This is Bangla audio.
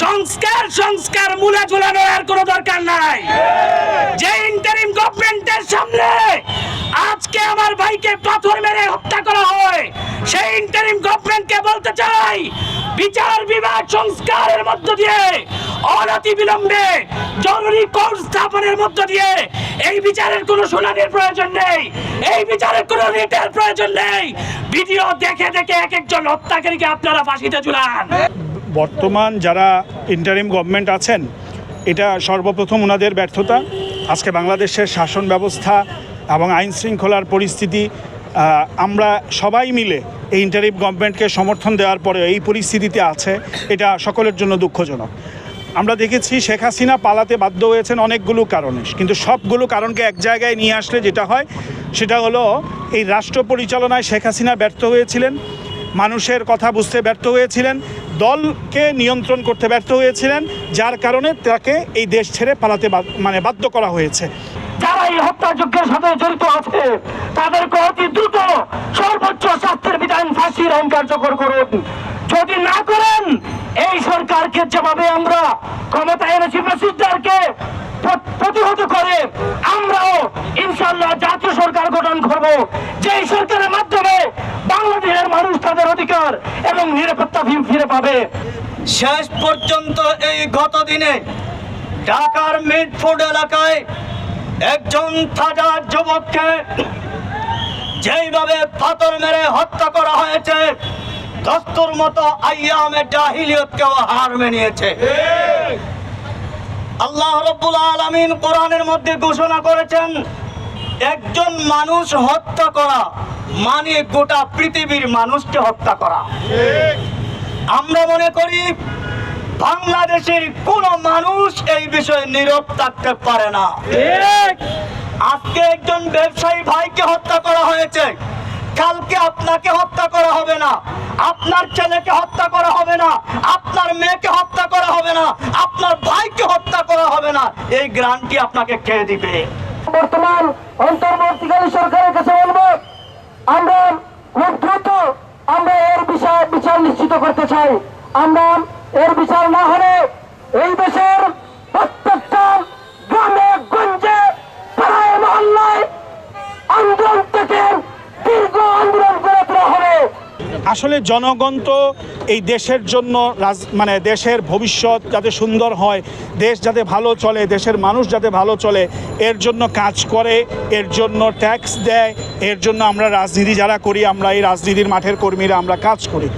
সংস্কার সংস্কার মূলে ঝুলানোর আর কোনো দরকার নাই। যে ইন্টারিম গভর্নমেন্টের সামনে আজকে আমার ভাইকে পাথর মেরে হত্যা করা হয়, সেই ইন্টারিম গভর্নমেন্টকে বলতে চাই, বিচার বিভাগ সংস্কারের মধ্য দিয়ে অনতি বিলম্বে জরুরি কোর্ট স্থাপনের মধ্য দিয়ে, এই বিচারের কোনো শুনানির প্রয়োজন নেই, এই বিচারের কোনো রিটের প্রয়োজন নেই। ভিডিও দেখে দেখে এক একজন হত্যাকারীকে আপনারা ফাঁসিতে ঝুলান। বর্তমান যারা ইন্টারিম গভর্নমেন্ট আছেন, এটা সর্বপ্রথম ওনাদের ব্যর্থতা। আজকে বাংলাদেশের শাসন ব্যবস্থা এবং আইন শৃঙ্খলার পরিস্থিতি আমরা সবাই মিলে এই ইন্টারিম গভর্নমেন্টকে সমর্থন দেওয়ার পরে এই পরিস্থিতিতে আছে, এটা সকলের জন্য দুঃখজনক। আমরা দেখেছি শেখ হাসিনা পালাতে বাধ্য হয়েছেন অনেকগুলো কারণে, কিন্তু সবগুলো কারণকে এক জায়গায় নিয়ে আসলে যেটা হয়, সেটা হলো এই রাষ্ট্র পরিচালনায় শেখ হাসিনা ব্যর্থ হয়েছিলেন, মানুষের কথা বুঝতে ব্যর্থ হয়েছিলেন দলকে নিয়ন্ত্রণ করতে ব্যর্থ হয়েছিলেন, যার কারণে তাকে এই দেশ ছেড়ে পালাতে মানে বাধ্য করা হয়েছে। যারা এই হত্যাযজ্ঞের সাথে জড়িত আছে, তাদেরকে অতি দ্রুত সর্বোচ্চ শাস্তির বিধান ফাঁসির আইন কার্যকর করুন। যদি না করেন, এই সরকারকে যেভাবে আমরা ক্ষমতায় এনেছি প্রেসিডেন্টকে প্রতিহত করে আমরাও ইনশাল্লাহ জাতীয় সরকার গঠন করব। যেই সরকারের মাধ্যমে বাংলাদেশের মানুষ তাদের অধিকার এবং নিরাপত্তা ফিরে পাবে। শেষ পর্যন্ত এই গত দিনে ঢাকার মিডফোর্ড এলাকায় একজন তাজা যুবককে যেইভাবে পাথর মেরে হত্যা করা হয়েছে দস্তুর মতো আইয়ামে জাহিলিয়তকেও হার মেনিয়েছে। আল্লাহ রব্বুল আলামিন কোরআনের মধ্যে ঘোষণা করেছেন একজন মানুষ হত্যা করা মানে গোটা পৃথিবীর মানুষকে হত্যা করা। আমরা মনে করি বাংলাদেশের কোন মানুষ এই বিষয়ে নীরব থাকতে পারে না। আজকে একজন ব্যবসায়ী ভাইকে হত্যা করা হয়েছে। কালকে আপনাকে হত্যা করা হবে না। আপনার ছেলেকে হত্যা করা হবে না। আপনার মেয়েকে হত্যা করা হবে না। আপনার ভাইকে হত্যা করা হবে না। এই গ্রান্টি আপনাকে কে দিবে? বর্তমান অন্তর্বর্তীকালীন সরকারের কাছে বলব, আমরা খুব দ্রুত আমরা এর বিষয় বিচার নিশ্চিত করতে চাই। আমরা এর বিচার না হলে এই দেশের প্রত্যেকটা গ্রামে, গঞ্জে, পাড়ায়, মহল্লায় আন্দোলন থেকে দীর্ঘ আন্দোলন করে তোলা হবে। আসলে জনগণ তো এই দেশের জন্য রাজ মানে দেশের ভবিষ্যৎ যাতে সুন্দর হয়, দেশ যাতে ভালো চলে, দেশের মানুষ যাতে ভালো চলে, এর জন্য কাজ করে, এর জন্য ট্যাক্স দেয়, এর জন্য আমরা রাজনীতি যারা করি, আমরা এই রাজনীতির মাঠের কর্মীরা আমরা কাজ করি।